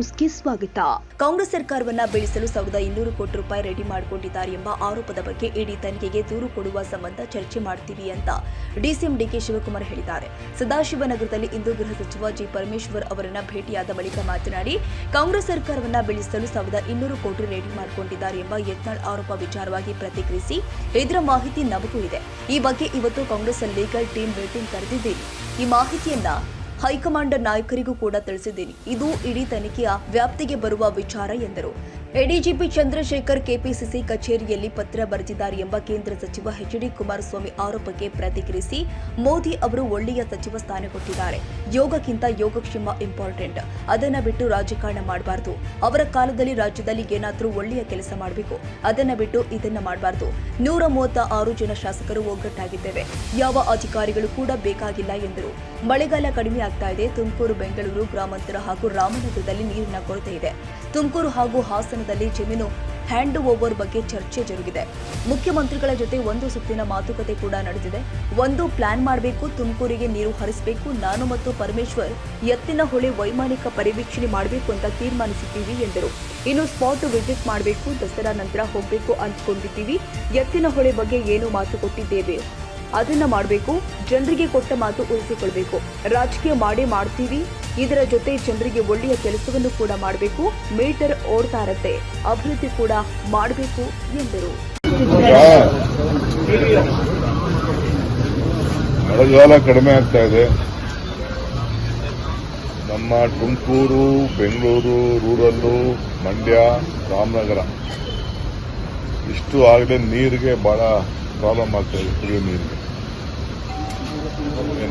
ನ್ಯೂಸ್ಗೆ ಸ್ವಾಗತ. ಕಾಂಗ್ರೆಸ್ ಸರ್ಕಾರವನ್ನ ಬೀಳಿಸಲು ಸಾವಿರದ ಇನ್ನೂರು ಕೋಟಿ ರೂಪಾಯಿ ರೆಡಿ ಮಾಡಿಕೊಂಡಿದ್ದಾರೆ ಎಂಬ ಆರೋಪದ ಬಗ್ಗೆ ಇಡಿ ತನಿಖೆಗೆ ದೂರು ಕೊಡುವ ಸಂಬಂಧ ಚರ್ಚೆ ಮಾಡ್ತೀವಿ ಅಂತ ಡಿಸಿಎಂ ಡಿಕೆ ಶಿವಕುಮಾರ್ ಹೇಳಿದ್ದಾರೆ. ಸದಾಶಿವನಗರದಲ್ಲಿ ಇಂದು ಗೃಹ ಸಚಿವ ಜಿ ಪರಮೇಶ್ವರ್ ಅವರನ್ನ ಭೇಟಿಯಾದ ಬಳಿಕ ಮಾತನಾಡಿ, ಕಾಂಗ್ರೆಸ್ ಸರ್ಕಾರವನ್ನ ಬೀಳಿಸಲು ಸಾವಿರದ ಇನ್ನೂರು ಕೋಟಿ ರೆಡಿ ಮಾಡಿಕೊಂಡಿದ್ದಾರೆ ಎಂಬ ಯತ್ನಾಳ್ ಆರೋಪ ವಿಚಾರವಾಗಿ ಪ್ರತಿಕ್ರಿಯಿಸಿ ಇದರ ಮಾಹಿತಿ ನಮಗೂ ಇದೆ. ಈ ಬಗ್ಗೆ ಇವತ್ತು ಕಾಂಗ್ರೆಸ್ ಲೀಗಲ್ ಟೀಮ್ ಮೀಟಿಂಗ್ ಕರೆದಿದ್ದೀನಿ ಈ ಮಾಹಿತಿಯನ್ನ ಹೈಕಮಾಂಡ್ ನಾಯಕರಿಗೂ ಕೂಡ ತಿಳಿಸಿದ್ದೀನಿ. ಇದು ಇಡೀ ತನಿಖೆಯ ವ್ಯಾಪ್ತಿಗೆ ಬರುವ ವಿಚಾರ ಎಂದರು. ಎಡಿಜಿಪಿ ಚಂದ್ರಶೇಖರ್ ಕೆಪಿಸಿಸಿ ಕಚೇರಿಯಲ್ಲಿ ಪತ್ರ ಬರೆದಿದ್ದಾರೆ ಎಂಬ ಕೇಂದ್ರ ಸಚಿವ ಎಚ್ ಡಿ ಕುಮಾರಸ್ವಾಮಿ ಆರೋಪಕ್ಕೆ ಪ್ರತಿಕ್ರಿಯಿಸಿ ಮೋದಿ ಅವರು ಒಳ್ಳೆಯ ಸಚಿವ ಸ್ಥಾನ ಕೊಟ್ಟಿದ್ದಾರೆ. ಯೋಗಕ್ಕಿಂತ ಯೋಗಕ್ಷೇಮ ಇಂಪಾರ್ಟೆಂಟ್. ಅದನ್ನ ಬಿಟ್ಟು ರಾಜಕಾರಣ ಮಾಡಬಾರದು. ಅವರ ಕಾಲದಲ್ಲಿ ರಾಜ್ಯದಲ್ಲಿ ಏನಾದರೂ ಒಳ್ಳೆಯ ಕೆಲಸ ಮಾಡಬೇಕು. ಅದನ್ನ ಬಿಟ್ಟು ಇದನ್ನ ಮಾಡಬಾರದು. ನೂರ ಮೂವತ್ತ ಆರು ಜನ ಶಾಸಕರು ಒಗ್ಗಟ್ಟಾಗಿದ್ದೇವೆ. ಯಾವ ಅಧಿಕಾರಿಗಳು ಕೂಡ ಬೇಕಾಗಿಲ್ಲ ಎಂದರು. ಮಳೆಗಾಲ ಕಡಿಮೆ ಆಗ್ತಾ ಇದೆ. ತುಮಕೂರು, ಬೆಂಗಳೂರು, ಗ್ರಾಮಾಂತರ ಹಾಗೂ ರಾಮನಗರದಲ್ಲಿ ನೀರಿನ ಕೊರತೆ ಇದೆ. ತುಮಕೂರು ಹಾಗೂ ಹಾಸನದಲ್ಲಿ ಜಮೀನು ಹ್ಯಾಂಡ್ ಓವರ್ ಬಗ್ಗೆ ಚರ್ಚೆ ಜರುಗಿದೆ. ಮುಖ್ಯಮಂತ್ರಿಗಳ ಜೊತೆ ಒಂದು ಸುತ್ತಿನ ಮಾತುಕತೆ ಕೂಡ ನಡೆದಿದೆ. ಒಂದು ಪ್ಲಾನ್ ಮಾಡಬೇಕು, ತುಮಕೂರಿಗೆ ನೀರು ಹರಿಸಬೇಕು. ನಾನು ಮತ್ತು ಪರಮೇಶ್ವರ್ ಎತ್ತಿನ ಹೊಳೆ ವೈಮಾನಿಕ ಪರಿವೀಕ್ಷಣೆ ಮಾಡಬೇಕು ಅಂತ ತೀರ್ಮಾನಿಸಿದ್ದೀವಿ ಎಂದರು. ಇನ್ನು ಸ್ಪಾಟ್ ವಿಸಿಟ್ ಮಾಡಬೇಕು, ದಸರಾ ನಂತರ ಹೋಗಬೇಕು ಅಂದ್ಕೊಂಡಿದ್ದೀವಿ. ಎತ್ತಿನ ಹೊಳೆ ಬಗ್ಗೆ ಏನು ಮಾತು ಕೊಟ್ಟಿದ್ದೇವೆ? ಅದನ್ನ ಮಾಡಬೇಕು, ಜನರಿಗೆ ಕೊಟ್ಟ ಮಾತು ಉಳಿಸಿಕೊಳ್ಬೇಕು. ರಾಜಕೀಯ ಮಾಡಿ ಮಾಡ್ತೀವಿ, ಇದರ ಜೊತೆ ಜನರಿಗೆ ಒಳ್ಳೆಯ ಕೆಲಸವನ್ನು ಕೂಡ ಮಾಡಬೇಕು, ಮೀಟರ್ ಓಡ್ತಾ ಇರತ್ತೆ, ಅಭಿವೃದ್ಧಿ ಕೂಡ ಮಾಡಬೇಕು ಎಂದರು. ಕಡಿಮೆ ಆಗ್ತಾ ಇದೆ. ನಮ್ಮ ತುಮಕೂರು, ಬೆಂಗಳೂರು, ರೂರಲ್ಲು, ಮಂಡ್ಯ, ರಾಮನಗರ. ಇಷ್ಟು ಆಗದೆ ನೀರಿಗೆ ಬಹಳ ಪ್ರಾಬ್ಲಮ್ ಆಗ್ತಾ ಇದೆ, ಕುಡಿಯೋ ನೀರಿಗೆ.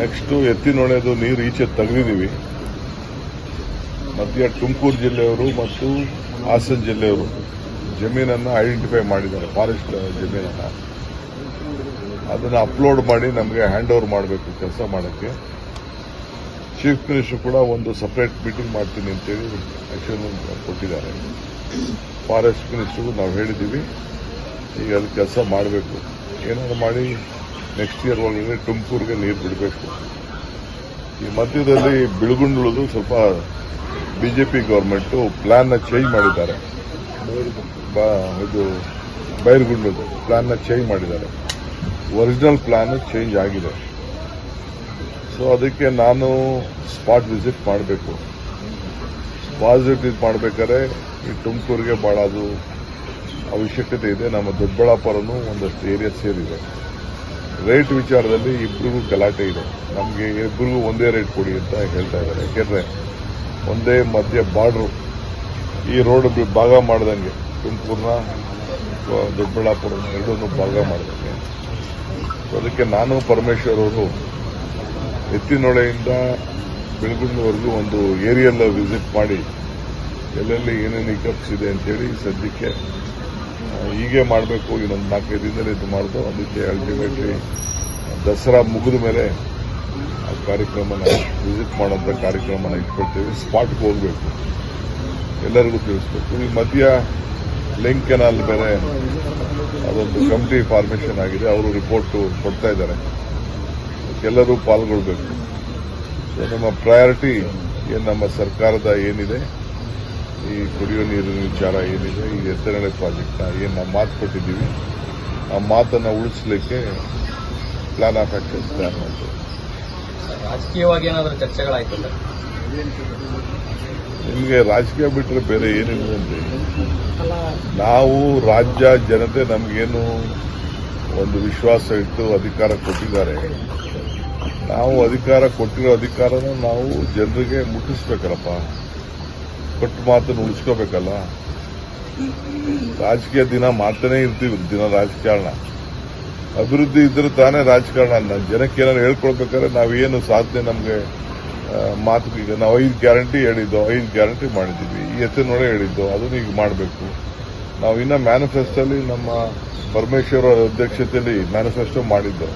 ನೆಕ್ಸ್ಟ್ ನೋಡೋದು ನೀರು ಈಚೆ ತೆಗೆದಿದ್ದೀವಿ ಮಧ್ಯ ತುಮಕೂರು ಜಿಲ್ಲೆಯವರು ಮತ್ತು ಹಾಸನ ಜಿಲ್ಲೆಯವರು ಜಮೀನನ್ನು ಐಡೆಂಟಿಫೈ ಮಾಡಿದ್ದಾರೆ ಫಾರೆಸ್ಟ್ ಜಮೀನನ್ನು. ಅದನ್ನು ಅಪ್ಲೋಡ್ ಮಾಡಿ ನಮಗೆ ಹ್ಯಾಂಡ್ ಓವರ್ ಮಾಡಬೇಕು ಕೆಲಸ ಮಾಡೋಕ್ಕೆ. ಚೀಫ್ ಮಿನಿಸ್ಟರ್ ಕೂಡ ಒಂದು ಸಪರೇಟ್ ಮೀಟಿಂಗ್ ಮಾಡ್ತೀನಿ ಅಂತೇಳಿ ಆಕ್ಷನ್ ಕೊಟ್ಟಿದ್ದಾರೆ. ಫಾರೆಸ್ಟ್ ಮಿನಿಸ್ಟರ್ಗೂ ನಾವು ಹೇಳಿದ್ದೀವಿ ಈಗ ಅದು ಕೆಲಸ ಮಾಡಬೇಕು. ಏನಾದ್ರು ಮಾಡಿ ನೆಕ್ಸ್ಟ್ ಇಯರ್ ಒಳಗಡೆ ತುಮಕೂರಿಗೆ ನೀರು ಬಿಡಬೇಕು. ಈ ಮಧ್ಯದಲ್ಲಿ ಬಿಳುಗುಂಡುಳದು ಸ್ವಲ್ಪ ಬಿಜೆಪಿ ಗೌರ್ಮೆಂಟು ಪ್ಲಾನ್ನ ಚೇಂಜ್ ಮಾಡಿದ್ದಾರೆ. ಇದು ಬೈರ್ಗುಂಡದು ಪ್ಲಾನ್ನ ಚೇಂಜ್ ಮಾಡಿದ್ದಾರೆ. ಒರಿಜಿನಲ್ ಪ್ಲಾನ್ ಚೇಂಜ್ ಆಗಿದೆ. ಸೊ ಅದಕ್ಕೆ ನಾನು ಸ್ಪಾಟ್ ವಿಸಿಟ್ ಮಾಡಬೇಕು. ಸ್ಪಾಟ್ ವಿಸಿಟ್ ಮಾಡಬೇಕಾದ್ರೆ ಈ ತುಮಕೂರಿಗೆ ಭಾಳ ಅದು ಅವಶ್ಯಕತೆ ಇದೆ. ನಮ್ಮ ದೊಡ್ಡಬಳ್ಳಾಪುರನೂ ಒಂದಷ್ಟು ಏರಿಯಾ ಸೇರಿದೆ. ರೇಟ್ ವಿಚಾರದಲ್ಲಿ ಇಬ್ಬರಿಗೂ ಗಲಾಟೆ ಇದೆ. ನಮಗೆ ಇಬ್ಬರಿಗೂ ಒಂದೇ ರೇಟ್ ಕೊಡಿ ಅಂತ ಹೇಳ್ತಾ ಇದ್ದಾರೆ. ಯಾಕೆಂದರೆ ಒಂದೇ ಮಧ್ಯ ಬಾರ್ಡ್ರು ಈ ರೋಡ್ ಭಾಗ ಮಾಡ್ದಂಗೆ ತುಮಕೂರ್ನ ದೊಡ್ಡಬಳ್ಳಾಪುರ ಎರಡನ್ನೂ ಭಾಗ ಮಾಡ್ದಂಗೆ. ಅದಕ್ಕೆ ನಾನು ಪರಮೇಶ್ವರ್ ಅವರು ಎತ್ತಿನೊಳೆಯಿಂದ ಬೆಳಗುಂಡವರೆಗೂ ಒಂದು ಏರಿಯಲ್ಲ ವಿಸಿಟ್ ಮಾಡಿ ಎಲ್ಲೆಲ್ಲಿ ಏನೇನು ಇಕಪ್ಸ್ ಇದೆ ಅಂತೇಳಿ ಸದ್ಯಕ್ಕೆ ಹೀಗೆ ಮಾಡಬೇಕು, ಇನ್ನೊಂದು ನಾಲ್ಕೈದು ದಿನದಲ್ಲಿ ಇದು ಮಾಡಿದ್ರು ಅದಕ್ಕೆ ಅಲ್ಟಿಮೇಟ್ಲಿ ದಸರಾ ಮುಗಿದ ಮೇಲೆ ಆ ಕಾರ್ಯಕ್ರಮನ ವಿಸಿಟ್ ಮಾಡೋಂಥ ಕಾರ್ಯಕ್ರಮನ ಇಟ್ಕೊಳ್ತೀವಿ. ಸ್ಪಾಟ್ಗೆ ಹೋಗಬೇಕು. ಎಲ್ಲರಿಗೂ ತಿಳಿಸ್ಬೇಕು. ಈ ಮಧ್ಯ ಲಿಂಕ್ ಕೆನಾಲ್ ಬೇರೆ ಅದೊಂದು ಕಮಿಟಿ ಫಾರ್ಮೇಷನ್ ಆಗಿದೆ. ಅವರು ರಿಪೋರ್ಟು ಕೊಡ್ತಾ ಇದ್ದಾರೆ. ಎಲ್ಲರೂ ಪಾಲ್ಗೊಳ್ಬೇಕು. ನಮ್ಮ ಪ್ರಯಾರಿಟಿ ಏನು ನಮ್ಮ ಸರ್ಕಾರದ ಏನಿದೆ ಈ ಕುಡಿಯುವ ನೀರಿನ ವಿಚಾರ ಏನಿದೆ ಈ ಎತ್ತರಳೆ ಪ್ರಾಜೆಕ್ಟ್ನ ಏನು ನಾವು ಮಾತು ಕೊಟ್ಟಿದ್ದೀವಿ ಆ ಮಾತನ್ನು ಉಳಿಸ್ಲಿಕ್ಕೆ ಪ್ಲಾನ್ ಆಫ್ ಆಕ್ಷನ್ ತಯಾರು ಮಾಡ್ತೀವಿ ರಾಜಕೀಯವಾಗಿ ಏನಾದರೂ ಚರ್ಚೆಗಳಾಯ್ತು ನಿಮಗೆ ರಾಜಕೀಯ ಬಿಟ್ಟರೆ ಬೇರೆ ಏನಿಲ್ಲ ಅಂದ್ರೆ ನಾವು ರಾಜ್ಯ ಜನತೆ ನಮಗೇನು ಒಂದು ವಿಶ್ವಾಸ ಇಟ್ಟು ಅಧಿಕಾರ ಕೊಟ್ಟಿದ್ದಾರೆ. ನಾವು ಅಧಿಕಾರ ಕೊಟ್ಟಿರೋ ಅಧಿಕಾರನ ನಾವು ಜನರಿಗೆ ಮುಟ್ಟಿಸ್ಬೇಕಲ್ಲಪ್ಪ. ಕೊಟ್ಟ ಮಾತನ್ನು ಉಳಿಸ್ಕೋಬೇಕಲ್ಲ? ರಾಜಕೀಯ ದಿನ ಮಾಡ್ತಾನೆ ಇರ್ತೀವಿ, ದಿನ ರಾಜಕಾರಣ. ಅಭಿವೃದ್ಧಿ ಇದ್ರೆ ತಾನೇ ರಾಜಕಾರಣ ಜನಕ್ಕೆ ಏನಾದ್ರು ಹೇಳ್ಕೊಳ್ಬೇಕಾದ್ರೆ ನಾವೇನು ಸಾಧನೆ ನಮಗೆ ಮಾತು ಈಗ ನಾವು ಐದು ಗ್ಯಾರಂಟಿ ಹೇಳಿದ್ದು, ಐದು ಗ್ಯಾರಂಟಿ ಮಾಡಿದ್ದೀವಿ. ಈ ನೋಡೇ ಹೇಳಿದ್ದು, ಅದನ್ನು ಈಗ ಮಾಡಬೇಕು. ನಾವು ಇನ್ನ ಮ್ಯಾನಿಫೆಸ್ಟೋಲಿ ನಮ್ಮ ಪರಮೇಶ್ವರ ಅಧ್ಯಕ್ಷತೆಯಲ್ಲಿ ಮ್ಯಾನಿಫೆಸ್ಟೋ ಮಾಡಿದ್ದು.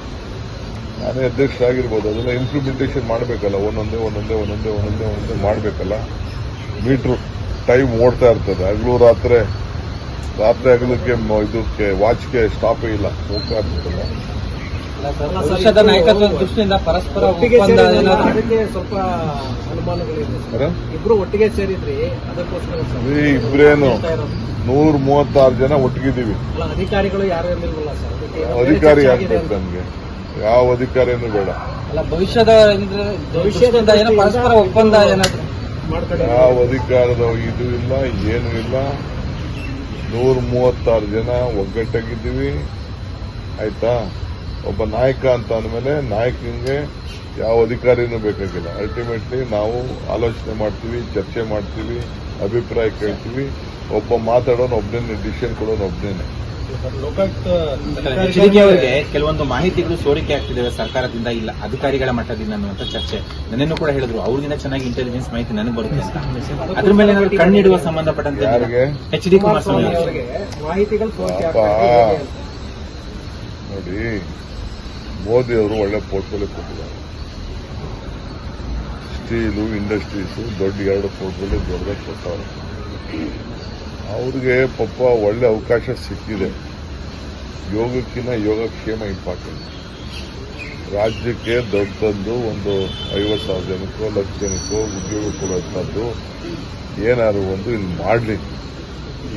ನಾನೇ ಅಧ್ಯಕ್ಷರಾಗಿರ್ಬೋದು ಅದನ್ನ ಇಂಪ್ಲಿಮೆಂಟೇಷನ್ ಮಾಡಬೇಕಲ್ಲ. ಒಂದೊಂದೇ ಒಂದೊಂದೇ ಒಂದೊಂದೇ ಒಂದೊಂದೇ ಒಂದೊಂದೇ ಮಾಡಬೇಕಲ್ಲ? ಮೀಟ್ರು ಟೈಮ್ ಓಡ್ತಾ ಇರ್ತದೆ. ಹಗಲು ರಾತ್ರಿ ರಾತ್ರಿ ಹಗಲಕ್ಕೆ ಇದಕ್ಕೆ ವಾಚ್ಗೆ ಸ್ಟಾಪೇ ಇಲ್ಲ. ಹೋಗ್ತಾ ಇರ್ತದೆ. ಭವಿಷ್ಯದ ನಾಯಕತ್ವದ ದೃಷ್ಟಿಯಿಂದ ಪರಸ್ಪರ ಒಪ್ಪಂದ ಸೇರಿದ್ರಲ್ಲ, ಅದಕ್ಕೆ ಸ್ವಲ್ಪ ಅನುಮಾನಗಳಿದೆ. ಸರ್. ಇಬ್ರು ಒಟ್ಟಿಗೆ ಸೇರಿದ್ರಿ ಅದಕ್ಕೋಸ್ಕರ ಸರ್. ಈ ಇಬ್ರೇನು. ನೂರ ಮೂವತ್ತಾರು ಜನ ಒಟ್ಟಿಗಿದ್ದೀವಿ. ಅಲ್ಲ ಅಧಿಕಾರಿಗಳು ಯಾರು ಇರ್ಲಿಲ್ವಲ್ಲ ಸರ್? ಅಧಿಕಾರಿ ಆಗ್ಬೇಕು ನಮ್ಗೆ. ಯಾವ ಅಧಿಕಾರಿನೂ ಬೇಡ. ಅಲ್ಲ ಭವಿಷ್ಯದ ಭವಿಷ್ಯದಿಂದ ಏನೋ ಪರಸ್ಪರ ಒಪ್ಪಂದ ಏನಾದ್ರು ಯಾವ ಅಧಿಕಾರದ ಇದು ಇಲ್ಲ, ಏನು ಇಲ್ಲ. ನೂರ ಮೂವತ್ತಾರು ಜನ ಒಗ್ಗಟ್ಟಾಗಿದ್ದೀವಿ. ಆಯ್ತಾ? ಒಬ್ಬ ನಾಯಕ ಅಂತ ಅಂದಮೇಲೆ ನಾಯಕನಿಗೆ ಯಾವ ಅಧಿಕಾರಿನೂ ಬೇಕಾಗಿಲ್ಲ. ಅಲ್ಟಿಮೇಟ್ಲಿ ನಾವು ಆಲೋಚನೆ ಮಾಡ್ತೀವಿ, ಚರ್ಚೆ ಮಾಡ್ತೀವಿ, ಅಭಿಪ್ರಾಯ ಕೇಳ್ತೀವಿ. ಒಬ್ಬ ಮಾತಾಡೋನು ಒಬ್ಬನೇ ಡಿಸಿಷನ್ ಕೊಡೋನು ಒಬ್ಬನೇ ಅವರಿಗೆ ಕೆಲವೊಂದು ಮಾಹಿತಿಗಳು ಸೋರಿಕೆ ಆಗ್ತಿದ್ದಾವೆ ಸರ್ಕಾರದಿಂದ ಇಲ್ಲ ಅಧಿಕಾರಿಗಳ ಮಟ್ಟದಿಂದ ಅನ್ನುವಂತ ಚರ್ಚೆ. ನನ್ನನ್ನು ಕೂಡ ಹೇಳಿದ್ರು ಅವ್ರಿಗಿಂತ ಚೆನ್ನಾಗಿ ಇಂಟೆಲಿಜೆನ್ಸ್ ಮಾಹಿತಿ ನನಗೆ ಬರುತ್ತೆ ಅಂತ. ಅದ್ರ ಮೇಲೆ ಏನಾದ್ರು ಕಣ್ಣಿಡುವ ಸಂಬಂಧಪಟ್ಟಂತೆ ಎಚ್ ಡಿ ಕುಮಾರಸ್ವಾಮಿ. ನೋಡಿ ಮೋದಿ ಅವರು ಒಳ್ಳೆ ಪೋರ್ಟ್ಫೋಲಿಯೋ ಕೊಟ್ಟಿದ್ದಾರೆ. ಸ್ಟೀಲು ಇಂಡಸ್ಟ್ರೀಸು ದೊಡ್ಡ ಎರಡು ಪೋರ್ಟ್ಫೋಲಿಯೋ ದೊಡ್ಡದಾಗಿ ಕೊಟ್ಟವ್ರೆ ಅವ್ರಿಗೆ ಪಾಪ ಒಳ್ಳೆ ಅವಕಾಶ ಸಿಕ್ಕಿದೆ. ಯೋಗಕ್ಕಿಂತ ಯೋಗಕ್ಷೇಮ ಇಂಪಾರ್ಟೆಂಟ್ ರಾಜ್ಯಕ್ಕೆ ದೊಡ್ಡದೊಂದು ಒಂದು ಐವತ್ತು ಸಾವಿರ ಜನಕ್ಕೋ, ಲಕ್ಷ ಜನಕ್ಕೋ ಉದ್ಯೋಗ ಕೊಡುವಂಥದ್ದು ಏನಾದ್ರು ಒಂದು ಇಲ್ಲಿ ಮಾಡಲಿ.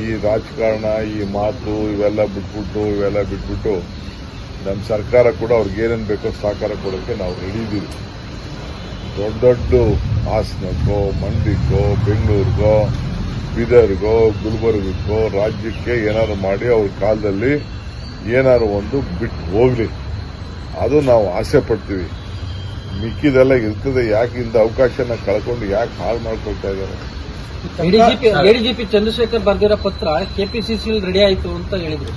ಈ ರಾಜಕಾರಣ, ಈ ಮಾತು ಇವೆಲ್ಲ ಬಿಟ್ಬಿಟ್ಟು ಇವೆಲ್ಲ ಬಿಟ್ಬಿಟ್ಟು ನಮ್ಮ ಸರ್ಕಾರ ಕೂಡ ಅವ್ರಿಗೆ ಏನೇನು ಬೇಕೋ ಸಹಕಾರ ಕೊಡೋಕ್ಕೆ ನಾವು ರೆಡಿ ಇದ್ದೀವಿ ದೊಡ್ಡ ದೊಡ್ಡ ಹಾಸನಕ್ಕೋ, ಮಂಡ್ಯಕ್ಕೋ, ಬೆಂಗಳೂರಿಗೋ ಬೀದರ್ಗೋ ಗುಲ್ಬರ್ಗಕ್ಕೋ ರಾಜ್ಯಕ್ಕೆ ಏನಾದ್ರು ಮಾಡಿ ಅವ್ರ ಕಾಲದಲ್ಲಿ ಏನಾದ್ರು ಒಂದು ಬಿಟ್ಟು ಹೋಗ್ಲಿ. ಅದು ನಾವು ಆಸೆ ಪಡ್ತೀವಿ. ಮಿಕ್ಕಿದೆಲ್ಲ ಇರ್ತದೆ ಯಾಕೆ ಇಂದ ಅವಕಾಶನ ಕಳ್ಕೊಂಡು ಯಾಕೆ ಹಾಳು ಮಾಡ್ಕೊಳ್ತಾ ಇದ್ದಾರೆ? ಎಡಿಜಿಪಿ ಚಂದ್ರಶೇಖರ್ ಬರ್ದಿರೋ ಪತ್ರ ಕೆಪಿಸಿಸಿ ರೆಡಿ ಆಯಿತು ಅಂತ ಹೇಳಿದ್ರು.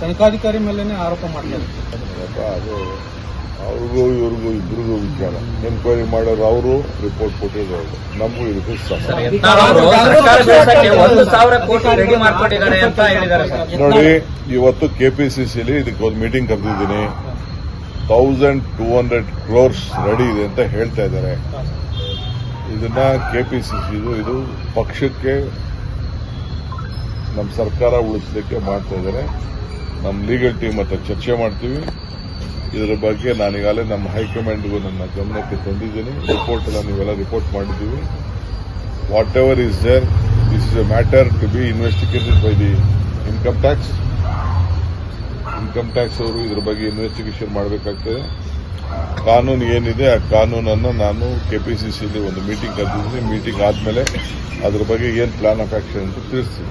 ತನಿಖಾಧಿಕಾರಿ ಮೇಲೇನೆ ಆರೋಪ ಅದು ಅವ್ರಿಗೂ ಇವ್ರಿಗೂ ಇಬ್ಬರಿಗೂ ವಿಚಾರ. ಎನ್ಕ್ವೈರಿ ಮಾಡೋರು ಅವರು ರಿಪೋರ್ಟ್ ಕೊಟ್ಟಿದ್ರು ಅವರು. ನಮಗೂ ಇದಕ್ಕೆ ನೋಡಿ ಇವತ್ತು ಕೆ ಪಿ ಸಿ ಸಿ ಅಂತ ಹೇಳಿದ್ದಾರೆ ಸರ್. ನೋಡಿ ಇವತ್ತು ಕೆಪಿಸಿಸಿಲಿ ಇದಕ್ಕೆ ಒಂದು meeting ಕರೆದಿದ್ದೀನಿ. Thousand two hundred crores ready ಇದೆ ಅಂತ ಹೇಳ್ತಾ ಇದ್ದಾರೆ. ಇದನ್ನ ಕೆಪಿಸಿಸಿದು ಇದು ಪಕ್ಷಕ್ಕೆ ನಮ್ಮ ಸರ್ಕಾರ ಉಳಿಸಲಿಕ್ಕೆ ಮಾಡ್ತಾ ಇದ್ದಾರೆ. ನಮ್ಮ ಲೀಗಲ್ ಟೀಮ್ ಹತ್ರ ಚರ್ಚೆ ಮಾಡ್ತೀವಿ. ಇದರ ಬಗ್ಗೆ ನಾನೀಗಾಗಲೇ ನಮ್ಮ ಹೈಕಮಾಂಡ್ಗೂ ನನ್ನ ಗಮನಕ್ಕೆ ತಂದಿದ್ದೀನಿ. ರಿಪೋರ್ಟ್ ಎಲ್ಲ ನೀವೆಲ್ಲ ರಿಪೋರ್ಟ್ ಮಾಡಿದ್ದೀವಿ. Whatever is there this is a matter to be investigated by the income tax income tax ಅವರು ಇದರ ಬಗ್ಗೆ ಇನ್ವೆಸ್ಟಿಗೇಷನ್ ಮಾಡಬೇಕಾಗ್ತದೆ. ಕಾನೂನು ಏನಿದೆ, ಆ ಕಾನೂನನ್ನು ನಾನು ಕೆಪಿಸಿಸಿಲಿ ಒಂದು ಮೀಟಿಂಗ್ ಕರೆದಿದ್ದೀನಿ. ಮೀಟಿಂಗ್ ಆದಮೇಲೆ ಅದ್ರ ಬಗ್ಗೆ ಏನು ಪ್ಲಾನ್ ಆಫ್ ಆಕ್ಷನ್ ಅಂತ ತಿಳಿಸ್ತೀನಿ.